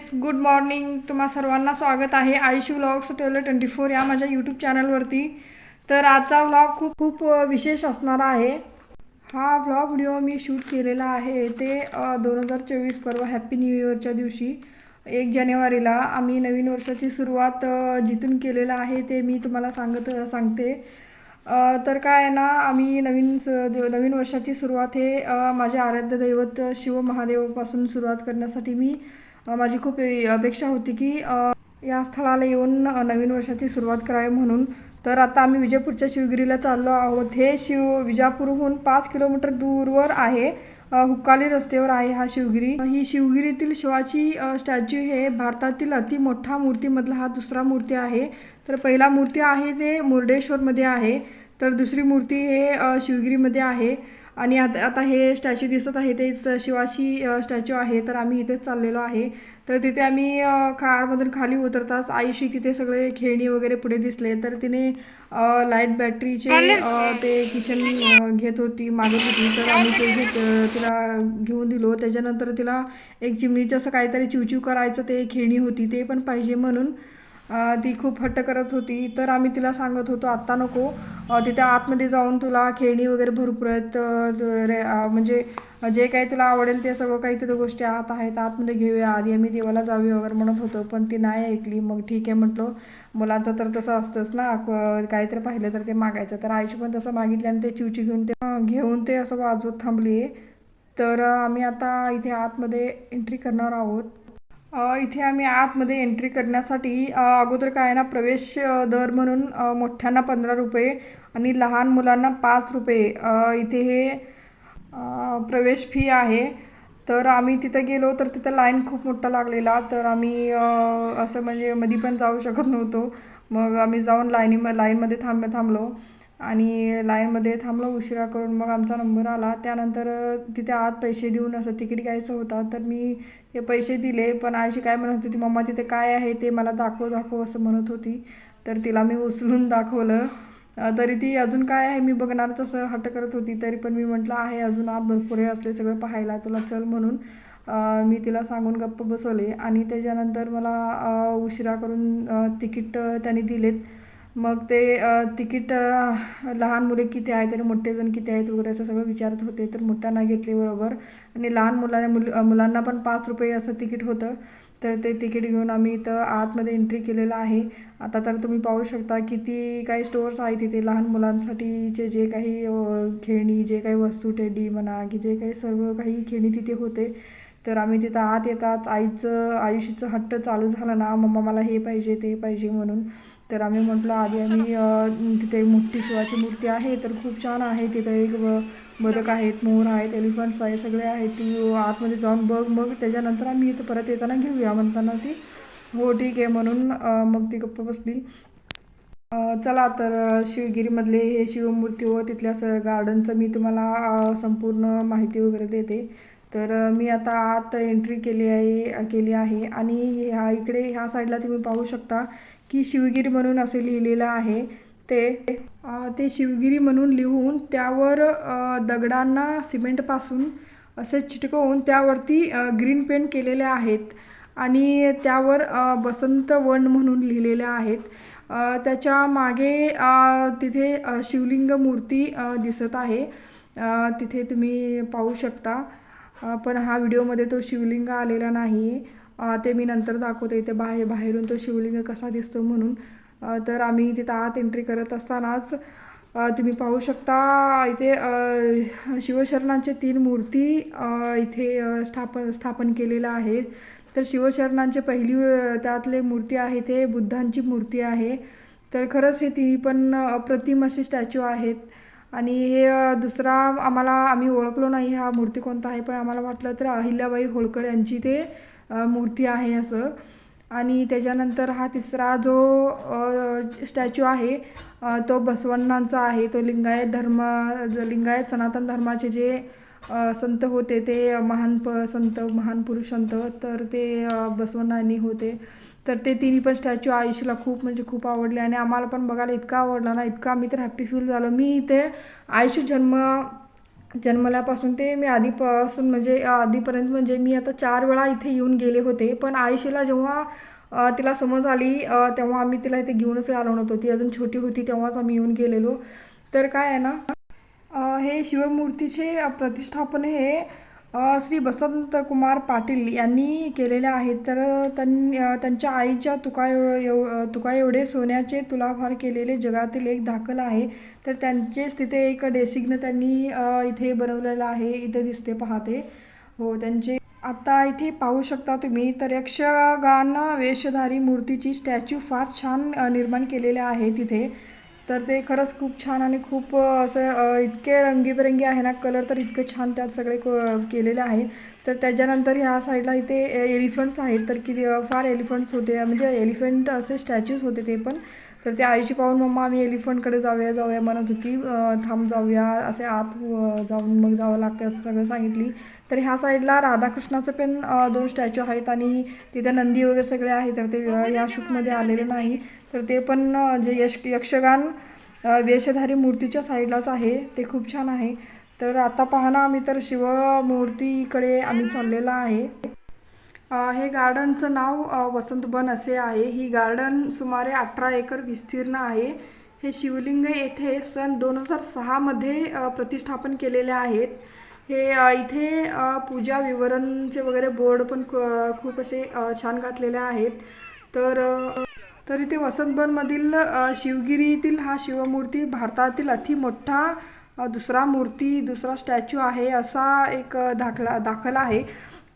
Friends good morning तुम्हा सर्वांना स्वागत आहे आयुष्य व्लॉग्स टेलर ट्वेंटी फोर या माझ्या यूट्यूब चॅनलवरती तर आजचा व्लॉग खूप खूप विशेष असणार आहे. हा व्लॉग व्हिडिओ मी शूट केलेला आहे ते दोन हजार चोवीस परवा हॅप्पी न्यू इयरच्या दिवशी एक जानेवारीला. आम्ही नवीन वर्षाची सुरुवात जिथून केलेलं आहे ते मी तुम्हाला सांगत सांगते. तर काय आहे ना आम्ही नवीन स नवीन वर्षाची सुरुवात हे माझ्या आराध्य दैवत शिव महादेवापासून सुरुवात करण्यासाठी मी माझी खूप अपेक्षा होती की या स्थळाला येऊन नवीन वर्षाची सुरुवात करावी म्हणून. तर आता आम्ही विजयपूरच्या शिवगिरीला चाललो आहोत. हे शिव विजापूरहून पाच किलोमीटर दूरवर आहे. हुक्काली रस्त्यावर आहे हा शिवगिरी. ही शिवगिरीतील शिवाची स्टॅच्यू हे भारतातील अति मोठा मूर्तीमधला हा दुसरा मूर्ती आहे. तर पहिला मूर्ती आहे ते मुर्डेश्वरमध्ये आहे. तर दुसरी मूर्ती हे शिवगिरीमध्ये आहे. आणि आता आता हे स्टॅच्यू दिसत आहे तेच शिवाची स्टॅच्यू आहे तर आम्ही इथेच चाललेलो आहे. तर तिथे आम्ही कारमधून खाली उतरताच आईशी तिथे सगळे खेळणी वगैरे पुढे दिसले. तर तिने लाइट बॅटरीचे ते किचन घेत होती मागत होती. तर आम्ही ते घेत तिला घेऊन दिलो. त्याच्यानंतर तिला एक चिमणीचं असं काहीतरी चिवचिव करायचं ते खेळणी होती ते पण पाहिजे म्हणून ती खूप हट्ट करत होती. तर आम्ही तिला सांगत होतो आत्ता नको. तिथे आतमध्ये जाऊन तुला खेळणी वगैरे भरपूर आहेत. रे- म्हणजे जे काही तुला आवडेल ते सगळं काही तिथं गोष्टी आत आहेत. आतमध्ये घेऊया. आधी आम्ही देवाला जाऊया वगैरे म्हणत होतो पण ती नाही ऐकली. मग ठीक आहे म्हटलं. मुलांचं तर तसं असतंच ना. क- काहीतरी पाहिलं तर ते मागायचं. तर आईशी पण तसं मागितलं आणि ते चिवची घेऊन ते घेऊन ते असं वाजवत थांबली. तर आम्ही आता इथे आतमध्ये एंट्री करणार आहोत. इथे आम्ही आतमध्ये एंट्री करण्यासाठी अगोदर काय आहे ना प्रवेश दर म्हणून मोठ्यांना पंधरा रुपये आणि लहान मुलांना पाच रुपये. इथे हे प्रवेश फी आहे. तर आम्ही तिथं गेलो तर तिथं लाईन खूप मोठा लागलेला. तर आम्ही असं म्हणजे मधी पण जाऊ शकत नव्हतो. मग आम्ही जाऊन लाईनी लाईनमध्ये थांब थांबलो. आणि लाईनमध्ये थांबलो उशिरा करून मग आमचा नंबर आला. त्यानंतर तिथे आत पैसे देऊन असं तिकीट घ्यायचं होतं. तर मी ते पैसे दिले पण आयशी काय म्हणत होती मम्मा तिथे काय आहे ते मला दाखव दाखव असं म्हणत होती. तर तिला मी उचलून दाखवलं. तरी ती अजून काय आहे मी बघणारच असं हट करत होती. तरी पण मी म्हटलं आहे अजून आत भरपूर हे असले सगळं पाहायला तुला चल म्हणून. मी तिला सांगून गप्प बसवले. आणि त्याच्यानंतर मला उशिरा करून तिकीट त्यांनी दिलेत. मग ते तिकीट लहान मुले किती आहेत आणि मोठेजण किती आहेत वगैरे असं सगळं विचारत होते. तर मोठ्यांना घेतले बरोबर. आणि लहान मुलांना मुल मुलांना पण पाच रुपये असं तिकीट होतं. तर ते तिकीट घेऊन आम्ही इथं आतमध्ये एंट्री केलेलं आहे. आता तर तुम्ही पाहू शकता किती काही स्टोअर्स आहेत तिथे लहान मुलांसाठीचे जे काही खेळणी जे काही वस्तू टेडी म्हणा की जे काही सर्व काही खेळणी तिथे होते. तर आम्ही तिथं आत येताच आईचं आयुषीचं हट्ट चालू झालं ना मम्मा मला हे पाहिजे ते पाहिजे म्हणून. तर आम्ही म्हटलं आधी आम्ही तिथे मोठी शिवाची मूर्ती आहे तर खूप छान आहे. तिथं एक बदक आहेत मोर आहेत एलिफंट्स आहे सगळे आहेत. ती आतमध्ये जाऊन बघ मग त्याच्यानंतर आम्ही इथं परत येताना घेऊया म्हणताना ती हो ठीक आहे म्हणून मग ती गप्प बसली. चला तर शिवगिरीमधले हे शिवमूर्ती व तिथल्या स गार्डनचं मी तुम्हाला संपूर्ण माहिती वगैरे देते. तर मी आता आत एंट्री केली आहे केली आहे. आणि ह्या इकडे ह्या साईडला तुम्ही पाहू शकता की शिवगिरी म्हणून असे लिहिलेलं आहे. ते ते शिवगिरी म्हणून लिहून त्यावर दगडांना सिमेंटपासून असे चिटकवून त्यावरती ग्रीन पेंट केलेले आहेत आणि त्यावर बसंत वन म्हणून लिहिलेले आहेत. त्याच्यामागे तिथे शिवलिंग मूर्ती दिसत आहे. तिथे तुम्ही पाहू शकता. पण हा व्हिडिओमध्ये तो शिवलिंग आलेला नाही आहे ते मी नंतर दाखवते इथे बाहेर बाहेरून तो शिवलिंग कसा दिसतो म्हणून. तर आम्ही तिथं आत एंट्री करत असतानाच तुम्ही पाहू शकता इथे शिवशरणांचे तीन मूर्ती इथे स्थापन स्थापन केलेल्या आहेत तर शिवशरणांचे पहिली त्यातले मूर्ती आहे ते बुद्धांची मूर्ती आहे. तर खरंच हे तिन्ही पण अप्रतिम असे स्टॅच्यू आहेत. आणि हे दुसरा आम्हाला आम्ही ओळखलो नाही हा मूर्ती कोणता आहे पण आम्हाला वाटलं तर अहिल्याबाई होळकर यांची ते मूर्ती आहे असं. आणि त्याच्यानंतर हा तिसरा जो स्टॅच्यू आहे तो बसवण्णांचा आहे. तो लिंगायत धर्म लिंगायत सनातन धर्माचे जे संत होते ते महान प संत महान पुरुष संत तर ते बसवण्णांनी होते. तर ते तिन्ही पण स्टॅच्यू आयुषीला खूप म्हणजे खूप आवडले. आणि आम्हाला पण बघायला इतका आवडला ना इतका आम्ही तर हॅप्पी फील झालो. मी इथे आयुष्य जन्म जन्मल्यापासून ते मी आधीपासून म्हणजे आधीपर्यंत म्हणजे मी आता चार वेळा इथे येऊन गेले होते. पण आयुष्याला जेव्हा तिला समज आली तेव्हा आम्ही तिला इथे घेऊनच आलो नव्हतो ती अजून छोटी होती तेव्हाच आम्ही येऊन गेलेलो. तर काय आहे ना हे शिवमूर्तीचे प्रतिष्ठापन हे श्री बसंत कुमार पाटील यांनी केलेल्या आहेत. तर त्यां त्यांच्या आईच्या तुका एव- तुका एवढे सोन्याचे तुलाभार केलेले जगातील एक दाखल आहे. तर त्यांचेच तिथे एक डेसिग्न त्यांनी इथे बनवलेलं आहे. इथे दिसते पाहते. हो त्यांचे आता इथे पाहू शकता तुम्ही तर यक्षगान वेशधारी मूर्तीची स्टॅच्यू फार छान निर्माण केलेल्या आहे तिथे तर ते खरंच खूप छान आणि खूप असं इतके रंगीबेरंगी आहे ना कलर तर इतके छान त्यात सगळे क- केलेले आहेत. तर त्याच्यानंतर ह्या साईडला इथे एलिफंट्स आहेत. तर किती फार एलिफंट्स होते. म्हणजे एलिफंट असे स्टॅच्यूज होते ते पण. तर ते आईशी पाहून मम्मा आम्ही एलिफंटकडे जाऊया जाऊया म्हणत होती. थांब जाऊया असे आत जाऊन मग जावं लागतं असं सगळं सांगितली. तर ह्या साईडला राधाकृष्णाचं पण दोन स्टॅच्यू आहेत आणि तिथे नंदी वगैरे सगळे आहे तर ते या शूटमध्ये आलेले नाही. तर ते पण जे यश यक्षगान वेशधारी मूर्तीच्या साईडलाच आहे. ते खूप छान आहे. तर आता पाहणं आम्ही तर शिवमूर्तीकडे आम्ही चाललेला आहे. हे गार्डनचं नाव वसंतबन वसंतवन असे आहे. ही गार्डन सुमारे अठरा एकर विस्तीर्ण आहे. हे शिवलिंग येथे सन दोन हजार सहामध्ये प्रतिष्ठापन केलेले आहेत. हे इथे पूजा विवरणचे वगैरे बोर्ड पण खूप असे छान घातलेले आहेत. तर तर इथे वसंतबनमधील शिवगिरीतील हा शिवमूर्ती भारतातील अति मोठा दुसरा मूर्ती दुसरा स्टॅच्यू आहे असा एक दाखला दाखल आहे.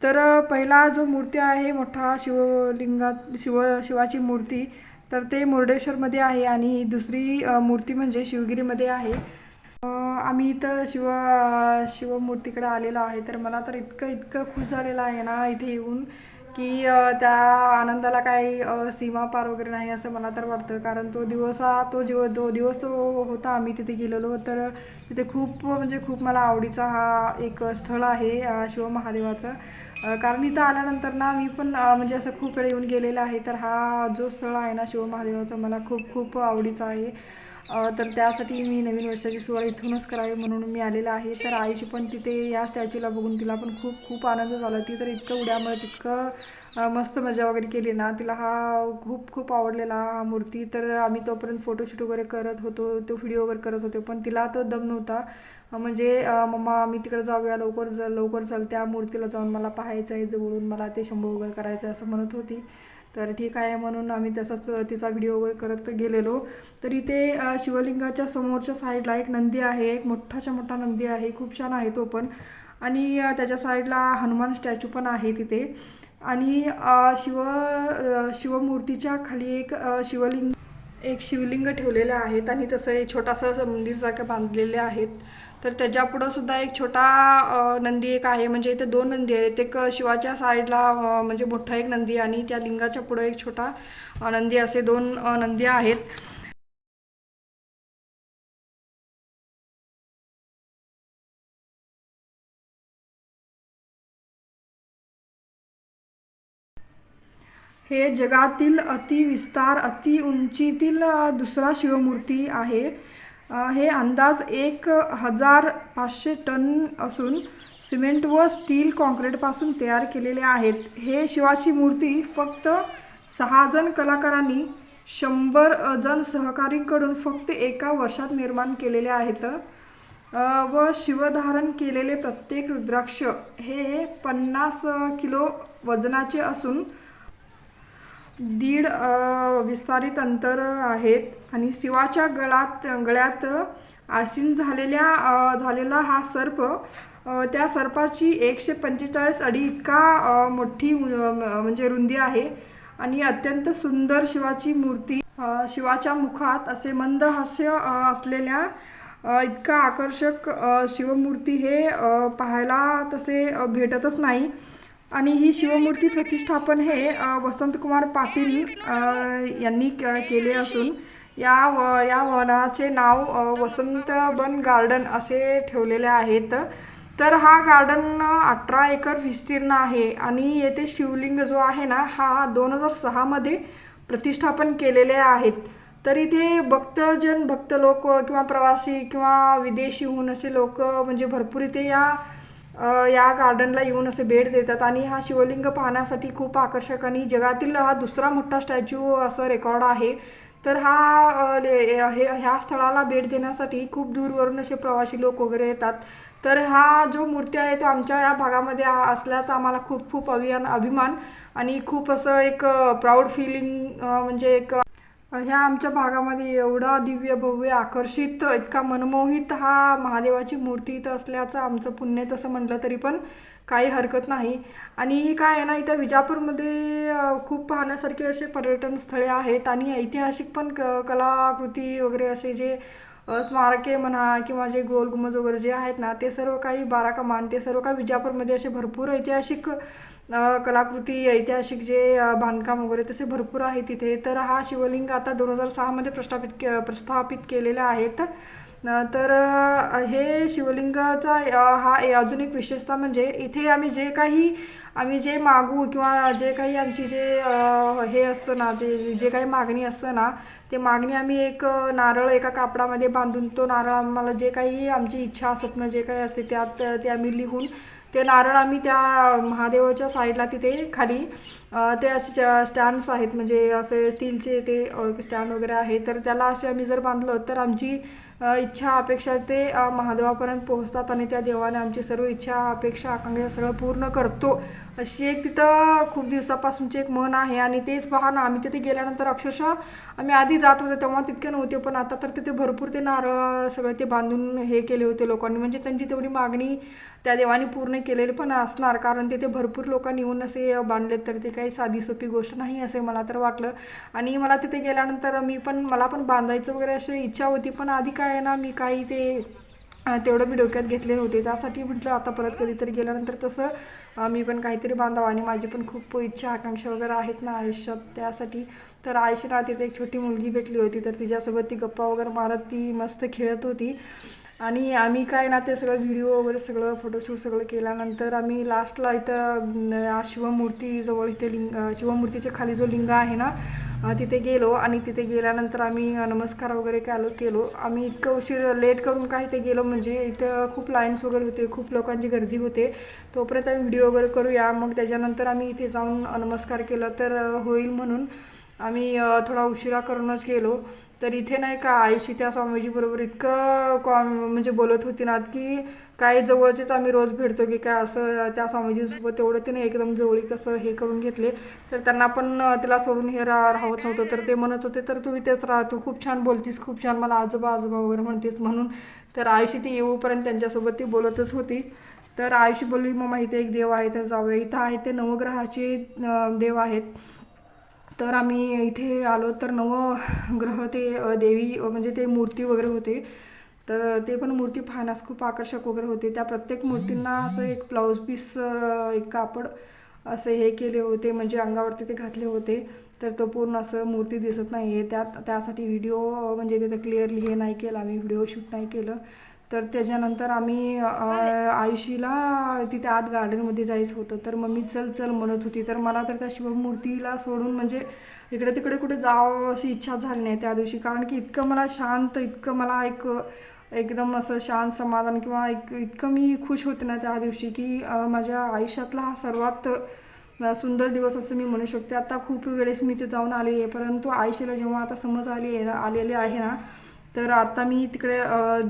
तर पहिला जो मूर्ती आहे मोठा शिवलिंगात शिव शिवाची मूर्ती तर ते मुर्डेश्वरमध्ये आहे आणि ही दुसरी मूर्ती म्हणजे शिवगिरीमध्ये आहे. आम्ही इथं शिव शिवमूर्तीकडे आलेलो आहे तर मला तर इतकं इतकं खुश झालेलं आहे ना इथे येऊन. की त्या आनंदाला काही सीमा पार वगैरे नाही असं मला तर वाटतं. कारण तो दिवस हा तो जीव तो दिवस तो होता. आम्ही तिथे गेलेलो. तर तिथे खूप म्हणजे खूप मला आवडीचा हा एक स्थळ आहे शिवमहादेवाचं. कारण इथं आल्यानंतर ना मी पण म्हणजे असं खूप वेळ येऊन गेलेलं आहे. तर हा जो स्थळ आहे ना शिवमहादेवाचा मला खूप खूप आवडीचा आहे. तर त्यासाठी मी नवीन वर्षाची सुरुवात इथूनच करावी म्हणून मी आलेला आहे. तर आईची पण तिथे या स्टॅच्यूला बघून तिला पण खूप खूप आनंद झाला. ती तर इतकं उड्यामुळे तितकं मस्त मजा वगैरे केली ना. तिला हा खूप खूप आवडलेला हा मूर्ती. तर आम्ही तोपर्यंत फोटोशूट वगैरे करत होतो तो व्हिडिओ वगैरे करत होतो. पण तिला तो दम नव्हता. म्हणजे मम्मा आम्ही तिकडे जाऊया. लवकर चल लवकर चल त्या मूर्तीला जाऊन मला पाहायचं आहे जवळून. मला ते शंभू वगैरे करायचं आहे असं म्हणत होती. तर ठीक आहे म्हणून आम्ही तसाच तिचा व्हिडिओ वगैरे करत गेलेलो. तर इथे शिवलिंगाच्या समोरच्या साईडला एक नंदी आहे. एक मोठाच्या मोठा नंदी आहे. खूप छान आहे तो पण. आणि त्याच्या साईडला हनुमान स्टॅच्यू पण आहे तिथे. आणि शिव शिवमूर्तीच्या खाली एक शिवलिंग एक शिवलिंग ठेवलेलं आहेत आणि तसं एक छोटासा असं मंदिरसारखं बांधलेले आहेत. तर त्याच्यापुढं सुद्धा एक छोटा नंदी एक आहे. म्हणजे इथे दोन नंदी आहेत. एक शिवाच्या साईडला म्हणजे मोठा एक नंदी आणि त्या लिंगाच्या पुढं एक छोटा नंदी असे दोन नंदी आहेत. हे जगातील अतिविस्तार अति उंचीतील दुसरा शिवमूर्ती आहे. हे अंदाज एक हजार पाचशे टन असून सिमेंट व स्टील कॉन्क्रीटपासून तयार केलेले आहेत. हे शिवाची मूर्ती फक्त सहा जण कलाकारांनी शंभर जण सहकारींकडून फक्त एका वर्षात निर्माण केलेले आहेत. व शिवधारण केलेले प्रत्येक रुद्राक्ष हे पन्नास किलो वजनाचे असून दीड विस्तारित अंतर आहेत आणि शिवाच्या गळात गळ्यात आसीन झालेल्या झालेला हा सर्प त्या सर्पाची एकशे पंचेचाळीस अडी इतका मोठी म्हणजे रुंदी आहे आणि अत्यंत सुंदर शिवाची मूर्ती शिवाच्या मुखात असे मंद हास्य असलेल्या इतका आकर्षक शिवमूर्ती हे पाहायला तसे भेटतच नाही. आणि ही शिवमूर्ती प्रतिष्ठापन हे वसंतकुमार पाटील यांनी क- केले असून या व या वनाचे नाव अ, वसंतवन गार्डन असे ठेवलेले आहेत. तर हा गार्डन अठरा एकर विस्तीर्ण आहे आणि येथे शिवलिंग जो आहे ना हा दोन हजार सहामध्ये प्रतिष्ठापन केलेले आहेत. तर इथे भक्तजन भक्त लोक किंवा प्रवासी किंवा विदेशीहून असे लोक म्हणजे भरपूर इथे या या गार्डनला येऊन असे भेट देतात आणि हा शिवलिंग पाहण्यासाठी खूप आकर्षक आणि जगातील हा दुसरा मोठा स्टॅच्यू असं रेकॉर्ड आहे. तर हा ले- हे ह्या स्थळाला भेट देण्यासाठी खूप दूरवरून असे प्रवासी लोक वगैरे येतात. तर हा जो मूर्ती आहे तो आमच्या या भागामध्ये असल्याचा आम्हाला खूप खूप अभियान अभिमान आणि खूप असं एक प्राऊड फिलिंग म्हणजे एक ह्या आमच्या भागामध्ये एवढा दिव्य भव्य आकर्षित इतका मनमोहित हा महादेवाची मूर्ती इथं असल्याचं आमचं पुण्यच असं म्हटलं तरी पण काही हरकत नाही. आणि काय आहे ना इथं विजापूरमध्ये खूप पाहण्यासारखे असे पर्यटन स्थळे आहेत आणि ऐतिहासिक पण क कलाकृती वगैरे असे जे स्मारके म्हणा किंवा जे गोल वगैरे जे आहेत ना ते सर्व काही बारा कमान ते सर्व काही विजापूरमध्ये असे भरपूर ऐतिहासिक कलाकृती ऐतिहासिक जे बांधकाम वगैरे तसे भरपूर आहे तिथे तर हा शिवलिंग आता दोन हजार सहामध्ये प्रस्थापित के प्रस्थापित केलेले आहेत तर हे शिवलिंगाचा हा ए- अजून एक विशेषता म्हणजे इथे आम्ही जे काही आम्ही जे मागू किंवा जे काही आमची जे हे असतं ना ते जे काही मागणी असतं ना ते मागणी आम्ही एक नारळ एका कापडामध्ये बांधून तो नारळ आम्हाला जे काही आमची इच्छा स्वप्न जे काही असते त्यात ते आम्ही लिहून ते नारळ आम्ही त्या महादेवाच्या साईडला तिथे खाली ते असे स्टँड्स आहेत म्हणजे असे स्टीलचे ते स्टँड वगैरे आहे तर त्याला असे आम्ही जर बांधलं तर आमची इच्छा अपेक्षा ते महादेवापर्यंत पोहोचतात आणि त्या देवाने आमची सर्व इच्छा अपेक्षा आकांक्षा सगळं पूर्ण करतो. अशी एक तिथं खूप दिवसापासूनची एक मन आहे आणि तेच पहा ना आम्ही तिथे गेल्यानंतर अक्षरशः आम्ही आधी जात होतो तेव्हा तितके नव्हते पण आता तर तिथे भरपूर ते नारळ सगळं ते बांधून हे केले होते लोकांनी. म्हणजे त्यांची तेवढी मागणी त्या देवाने पूर्ण केलेली पण असणार कारण तिथे भरपूर लोकांनी येऊन असे बांधलेत तर ते काही साधी सोपी गोष्ट नाही असे मला तर वाटलं. आणि मला तिथे गेल्यानंतर मी पण मला पण बांधायचं वगैरे अशी इच्छा होती पण आधी काय आहे ना मी काही ते तेवढं मी डोक्यात घेतले नव्हते. त्यासाठी म्हटलं आता परत कधीतरी गेल्यानंतर तसं मी पण काहीतरी बांधावं आणि माझी पण खूप इच्छा आकांक्षा वगैरे आहेत ना आयुष्यात त्यासाठी. तर आयुष्याला तिथे एक छोटी मुलगी भेटली होती तर तिच्यासोबत ती गप्पा वगैरे मारत ती मस्त खेळत होती. आणि आम्ही काय ना ते सगळं व्हिडिओ वगैरे सगळं फोटोशूट सगळं केल्यानंतर आम्ही लास्टला इथं शिवमूर्तीजवळ इथे लिंग शिवमूर्तीच्या खाली जो लिंग आहे ना तिथे गेलो आणि तिथे गेल्यानंतर आम्ही नमस्कार वगैरे केलो केलो. आम्ही इतकं उशीर लेट करून काय ते गेलो म्हणजे इथं खूप लाईन्स वगैरे होते खूप लोकांची गर्दी होते. तोपर्यंत आम्ही व्हिडिओ वगैरे करूया. मग त्याच्यानंतर आम्ही इथे जाऊन नमस्कार केलं तर होईल म्हणून आम्ही थोडा उशिरा करूनच गेलो. तर इथे नाही का आईशी त्या स्वामीजी बरोबर इतकं कॉम म्हणजे बोलत होती ना की काय जवळचेच आम्ही रोज भेटतो की काय असं त्या स्वामीजींसोबत तेवढं तिने एकदम जवळीक असं हे करून घेतले. तर त्यांना पण तिला सोडून हे रा राहत नव्हतं. तर ते म्हणत होते तर तू इथेच राह तू खूप छान बोलतीस खूप छान मला आजोबा आजोबा वगैरे म्हणतेस म्हणून. तर आयुषी ती येऊपर्यंत त्यांच्यासोबत ती बोलतच होती. तर आयुषी बोलली मग माहिती एक देव आहे तर जाऊया. इथं आहे ते नवग्रहाचे देव आहेत. तर आम्ही इथे आलो तर नवग्रह ते देवी म्हणजे ते मूर्ती वगैरे होते. तर ते पण मूर्ती पाहण्यास खूप आकर्षक वगैरे होते. त्या प्रत्येक मूर्तींना असं एक ब्लाऊज पीस एक कापड असे हे केले होते. म्हणजे अंगावरती ते घातले होते. तर तो पूर्ण असं मूर्ती दिसत नाही आहे त्यात त्यासाठी व्हिडिओ म्हणजे तिथं क्लिअरली हे नाही केलं. आम्ही व्हिडिओ शूट नाही केलं. तर त्याच्यानंतर आम्ही आयुषीला तिथे आत गार्डनमध्ये जायचं होतं. तर मम्मी चल चल म्हणत होती. तर मला तर त्या शिवमूर्तीला सोडून म्हणजे इकडे तिकडे कुठे जावं अशी इच्छा झाली नाही त्या दिवशी. कारण की इतकं मला शांत इतकं मला एक एकदम असं शांत समाधान किंवा एक इतकं मी खुश होते ना त्या दिवशी की माझ्या आयुष्यातला हा सर्वात सुंदर दिवस असं मी म्हणू शकते. आता खूप वेळेस मी ते जाऊन आले आहे. परंतु आयुष्याला जेव्हा आता समज आली आहे आलेली आहे ना तर आता मी तिकडे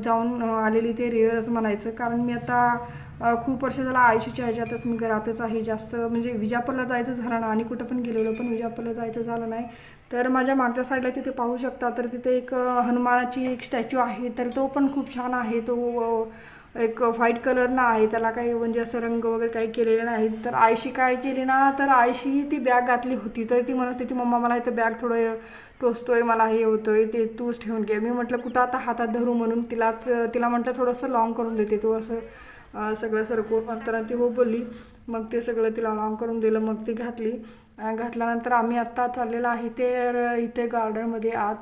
जाऊन आलेली ते रेअरच म्हणायचं. कारण मी आता खूप वर्ष झाला आयुष्याच्या ह्याच्यातच मी घरातच आहे. जास्त म्हणजे विजापूरला जायचं झालं ना आणि कुठं पण गेलेलो पण विजापूरला जायचं झालं नाही. तर माझ्या मागच्या साईडला तिथे पाहू शकता. तर तिथे एक हनुमानाची एक स्टॅच्यू आहे. तर तो पण खूप छान आहे. तो एक व्हाईट कलरनं आहे त्याला काही म्हणजे असं रंग वगैरे काही केलेले नाही. तर आयशी काय केली ना तर आयशी ती बॅग घातली होती. तर ती म्हणत होती मम्मा मला इथं बॅग थोडं टोचतोय मला हे होतोय ते तूच ठेवून घे. मी म्हटलं कुठं आता हातात धरू म्हणून? तिलाच तिला म्हटलं थोडंसं लॉंग करून देते तू असं सगळं सरकवून नंतर ती हो बोलली. मग ते सगळं तिला लॉंग करून दिलं मग ती घातली. घातल्यानंतर आम्ही आत्ता चाललेलं आहे ते इथे गार्डनमध्ये आत.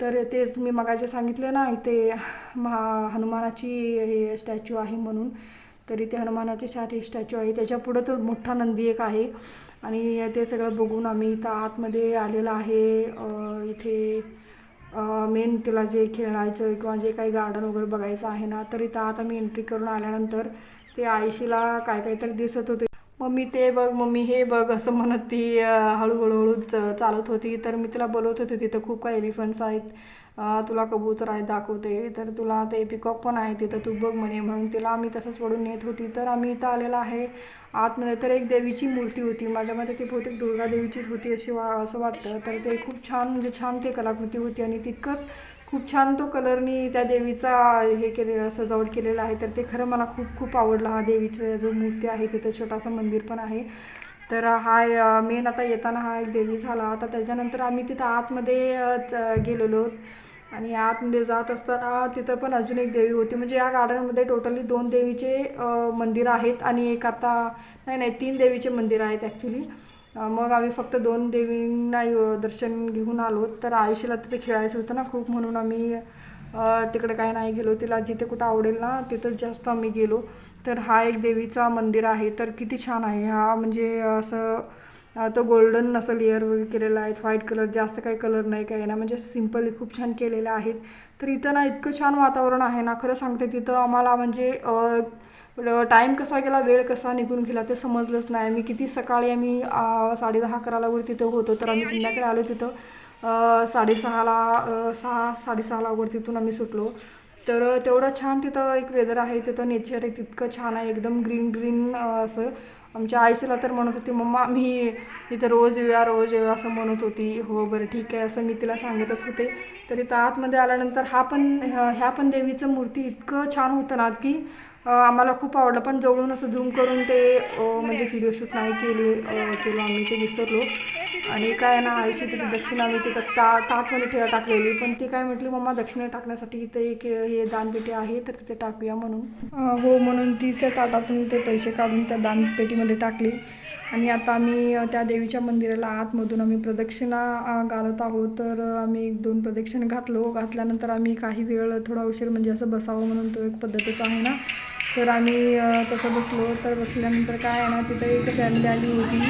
तर तेच मी मगाचे सांगितले ना इथे महा हनुमानाची हे स्टॅच्यू आहे म्हणून. तर इथे हनुमानाचे छान स्टॅच्यू आहे. त्याच्यापुढं तो मोठा नंदी एक आहे. आणि ते सगळं बघून आम्ही इथं आतमध्ये आलेलं आहे. इथे मेन तिला जे खेळायचं किंवा जे काही गार्डन वगैरे बघायचं आहे ना तर इथं आता मी एंट्री करून आल्यानंतर ते आयशीला काय काहीतरी दिसत होते. मम्मी ते बघ मम्मी हे बघ असं म्हणत ती हळूहळूहळू हळूहळू हळू च- चालत होती. तर मी तिला बोलवत होते तिथं खूप काही एलिफंट्स आहेत. तुला कबूतर आहेत दाखवते. तर तुला ते पिकॉक पण आहे तिथं तू बघ म्हणे. म्हणून तिला आम्ही तसंच पडून नेत होती. तर आम्ही इथं आलेला आहे. आतमध्ये तर एक देवीची मूर्ती होती. माझ्या मते ती बहुतेक दुर्गा देवीचीच होती अशी वा असं वाटतं. तर ते खूप छान म्हणजे छान ते कलाकृती होती. आणि तितकंच खूप छान तो कलरनी त्या देवीचा हे केले सजावट केलेला आहे. तर ते खरं मला खूप खूप आवडलं हा देवीचा जो मूर्ती आहे तिथं छोटासा मंदिर पण आहे. तर हा मेन आता येताना हा एक देवी झाला. आता त्याच्यानंतर आम्ही तिथं आतमध्ये च- गेलेलो. आणि आतमध्ये जात असताना तिथं पण अजून एक देवी होती. म्हणजे या गार्डनमध्ये टोटली दोन देवीचे मंदिर आहेत आणि एक आता नाही नाही तीन देवीचे मंदिर आहेत ॲक्च्युली मग आम्ही फक्त दोन देवींना दर्शन घेऊन आलो. तर आयुष्याला तिथे खेळायचं होतं ना खूप म्हणून आम्ही तिकडे काही नाही गेलो. तिला जिथे कुठं आवडेल ना तिथं जास्त आम्ही गेलो. तर हा एक देवीचा मंदिर आहे. तर किती छान आहे. हा म्हणजे असं तो गोल्डन असं लेअर वगैरे केलेला आहे. व्हाईट कलर जास्त काही कलर नाही काही ना म्हणजे सिंपल खूप छान केलेलं आहेत तर इथं ना इतकं छान वातावरण आहे ना खरं सांगते तिथं आम्हाला म्हणजे टाईम कसा गेला वेळ कसा निघून गेला ते समजलंच नाही. मी किती सकाळी आम्ही साडे साडेदहा अकराला वगैरे तिथं होतो तर आम्ही संध्याकाळी आलो तिथं साडेसहाला सहा साडेसहाला वगैरे तिथून आम्ही सुटलो. तर तेवढं छान तिथं एक वेदर आहे तिथं नेचर आहे तितकं छान आहे एकदम ग्रीन ग्रीन असं. आमच्या आईशीला तर म्हणत होती मम्मा मी इथं रोज येऊया रोज येऊया असं म्हणत होती. हो बरं ठीक आहे असं मी तिला सांगतच होते. तर इथं आतमध्ये आल्यानंतर हा पण ह्या पण देवीचं मूर्ती इतकं छान होतं ना की आम्हाला खूप आवडलं. पण जवळून असं झूम करून ते म्हणजे व्हिडिओ शूट नाही केली केलं केलो आम्ही ते विसरलो. आणि काय ना आयुष्य तिथे दक्षिणा आम्ही तिथं ता ताटमध्ये ठेवा टाकलेली. पण ती काय म्हटली मम्मा दक्षिणा टाकण्यासाठी इथे एक हे दानपेटी आहे तर तिथे टाकूया म्हणून. हो म्हणून ती त्या ताटातून ते पैसे काढून त्या दानपेटीमध्ये टाकली. आणि आता आम्ही त्या देवीच्या मंदिराला आतमधून आम्ही प्रदक्षिणा घालत आहोत. तर आम्ही एक दोन प्रदक्षिणा घातलो. घातल्यानंतर आम्ही काही वेळ थोडा उशीर म्हणजे असं बसावं म्हणून तो एक पद्धतच आहे ना. तर आम्ही तसं बसलो. तर बसल्यानंतर काय आहे ना तिथं एक फॅमिली आली होती.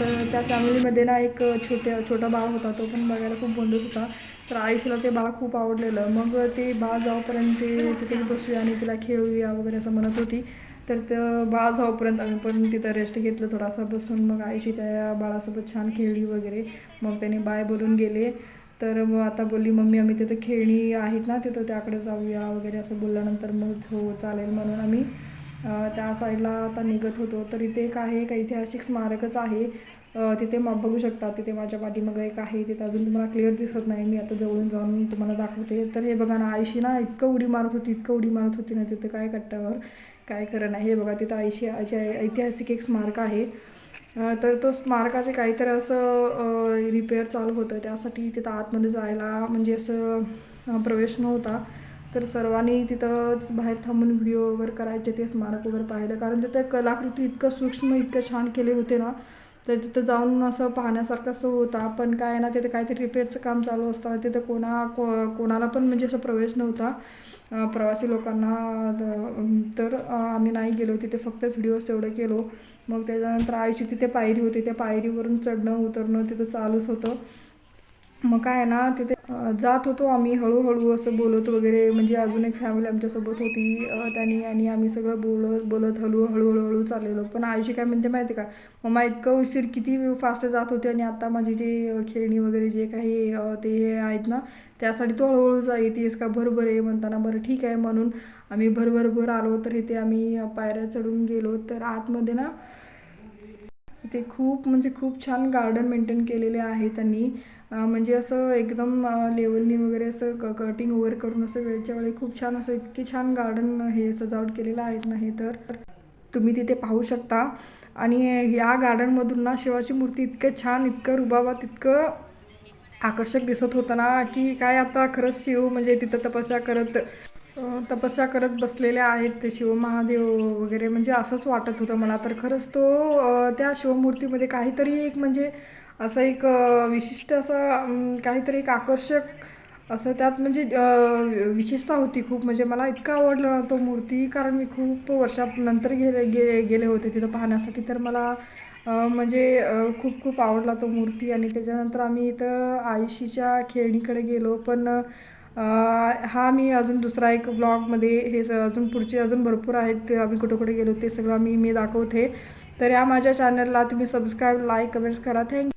तर त्या फॅमिलीमध्ये ना एक छोट्या छोटा बाळ होता. तो पण बघायला खूप गोंडस होता. तर आयुष्याला ते बाळ खूप आवडलेलं. मग ते बाळ जाऊपर्यंत ते तिथे बसूया आणि तिला खेळूया वगैरे असं म्हणत होती. तर त्या बाळ जाऊपर्यंत आम्ही पण तिथं रेस्ट घेतलं थोडासा. बसून मग आईशी त्या बाळासोबत छान खेळली वगैरे. मग त्याने बाय बोलून गेले. तर मग आता बोलली मम्मी आम्ही तिथं खेळणी आहेत ना तिथं त्याकडे जाऊया वगैरे असं बोलल्यानंतर मग हो चालेल म्हणून आम्ही त्या साईडला आता निघत होतो. तर इथे एक आहे एक ऐतिहासिक स्मारकच आहे. तिथे मग बघू शकता तिथे माझ्या पाठीमागं एक आहे तिथं अजून तुम्हाला क्लिअर दिसत नाही. मी आता जवळून जाऊन तुम्हाला दाखवते. तर हे बघा ना आयशी ना इतकं उडी मारत होती इतकं उडी मारत होती ना तिथं काय कट्ट्यावर काय करणं हे बघा तिथं आयशी ऐति- ऐतिहासिक एक स्मारक आहे. तर तो स्मारकाचे काहीतरी असं रिपेअर चालू होतं. त्यासाठी तिथं आतमध्ये जायला म्हणजे असं प्रवेश नव्हता. तर सर्वांनी तिथंच बाहेर थांबून व्हिडिओ वगैरे करायचे ते स्मारक वगैरे पाहिलं. कारण तिथं कलाकृती इतकं सूक्ष्म इतकं छान केले होते ना तर तिथं जाऊन असं पाहण्यासारखं असं होता. पण काय ना तिथं काहीतरी रिपेअरचं काम चालू असताना तिथं कोणा को कोणाला पण म्हणजे असं प्रवेश नव्हता. प्रवासी लोकांना तर आम्ही नाही गेलो. तिथे फक्त व्हिडिओज तेवढं केलो. मग त्याच्यानंतर आईची तिथे पायरी होती. त्या पायरीवरून चढणं उतरणं तिथं चालूच होतं. मग काय आहे ना तिथे जात होतो आम्ही हळूहळू असं बोलत वगैरे. म्हणजे अजून एक फॅमिली आमच्यासोबत होती त्यांनी आणि आम्ही सगळं बोलत बोलत हळू हळूहळू चाललेलो. पण आयुषी काय म्हणते माहिती का? मम्मा इतकं उशीर किती फास्ट जात होते आणि आता माझी जे खेळणी वगैरे जे काही ते हे आहेत ना त्यासाठी तो हळूहळू जा येतेस का? भरभर आहे म्हणताना. बरं ठीक आहे. म्हणून आम्ही भरभर भर आलो. तर इथे आम्ही पायऱ्या चढून गेलो. तर आतमध्ये ना इथे खूप म्हणजे खूप छान गार्डन मेंटेन केलेले आहे त्यांनी. म्हणजे असं एकदम लेवलनी वगैरे असं क कटिंग वगैरे करून असं वेळच्या वेळी खूप छान असं इतके छान गार्डन हे सजावट केलेलं आहेत ना हे तर. तुम्ही तिथे पाहू शकता. आणि ह्या गार्डनमधून ना शिवाची मूर्ती इतकं छान इतकं रुबाबात इतकं आकर्षक दिसत होतं ना की काय आता खरंच शिव म्हणजे तिथं तपस्या करत तपस्या करत बसलेले आहेत ते शिव महादेव वगैरे. म्हणजे असंच वाटत होतं मला. तर खरंच तो त्या शिवमूर्तीमध्ये काहीतरी एक म्हणजे असं एक विशिष्ट असं काहीतरी एक आकर्षक असं त्यात म्हणजे विशेषता होती खूप. म्हणजे मला इतका आवडला ना तो मूर्ती कारण मी खूप वर्षानंतर गेले गे गेले होते तिथं पाहण्यासाठी. तर मला म्हणजे खूप खूप आवडला तो मूर्ती. आणि त्याच्यानंतर आम्ही इथं आयुषीच्या खेळणीकडे गेलो. पण हा मी अजून दुसरा एक ब्लॉगमध्ये हे स अजून पुढचे अजून भरपूर आहेत ते आम्ही कुठे कुठे गेलो ते सगळं मी मी दाखवते. तर या माझ्या चॅनलला तुम्ही सबस्क्राईब लाईक कमेंट्स करा. Thank you